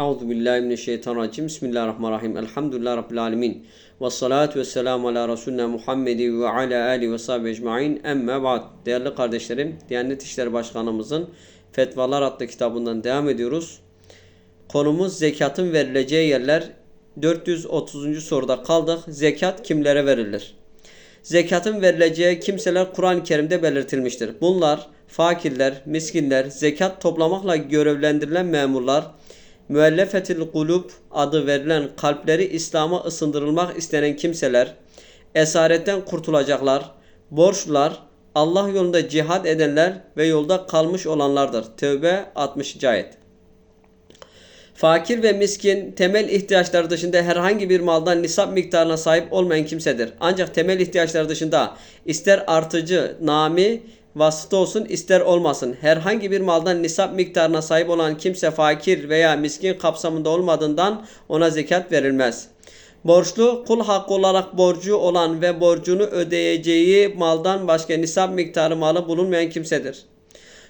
Euzu billahi mineşşeytanirracim. Bismillahirrahmanirrahim. Elhamdülillahi rabbil alamin. Ves salatu vesselamu ala resulina Muhammedi ve ala ali ve sahbihi ecmaîn. Emme ba'd. Değerli kardeşlerim, Diyanet İşleri Başkanımızın Fetvalar adlı kitabından devam ediyoruz. Konumuz zekatın verileceği yerler. 430. soruda kaldık. Zekat kimlere verilir? Zekatın verileceği kimseler Kur'an-ı Kerim'de belirtilmiştir. Bunlar fakirler, miskinler, zekat toplamakla görevlendirilen memurlar, müellefetil kulub adı verilen kalpleri İslam'a ısındırılmak istenen kimseler, esaretten kurtulacaklar, borçlular, Allah yolunda cihad edenler ve yolda kalmış olanlardır. Tevbe 60. ayet. Fakir ve miskin temel ihtiyaçları dışında herhangi bir maldan nisap miktarına sahip olmayan kimsedir. Ancak temel ihtiyaçları dışında ister artıcı, nami, vasıta olsun ister olmasın herhangi bir maldan nisap miktarına sahip olan kimse fakir veya miskin kapsamında olmadığından ona zekat verilmez. Borçlu kul hakkı olarak borcu olan ve borcunu ödeyeceği maldan başka nisap miktarı malı bulunmayan kimsedir.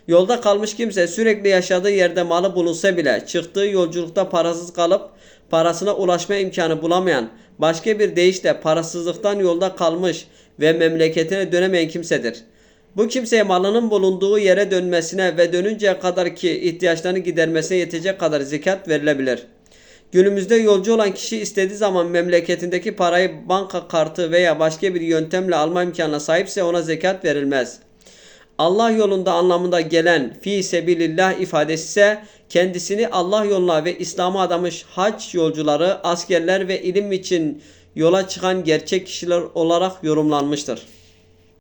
Yolda kalmış kimse sürekli yaşadığı yerde malı bulunsa bile çıktığı yolculukta parasız kalıp parasına ulaşma imkanı bulamayan, başka bir deyişle parasızlıktan yolda kalmış ve memleketine dönemeyen kimsedir. Bu kimseye malının bulunduğu yere dönmesine ve dönünceye kadar ki ihtiyaçlarını gidermesine yetecek kadar zekat verilebilir. Günümüzde yolcu olan kişi istediği zaman memleketindeki parayı banka kartı veya başka bir yöntemle alma imkanına sahipse ona zekat verilmez. Allah yolunda anlamında gelen fi sebilillah ifadesi ise kendisini Allah yoluna ve İslam'a adamış hac yolcuları, askerler ve ilim için yola çıkan gerçek kişiler olarak yorumlanmıştır.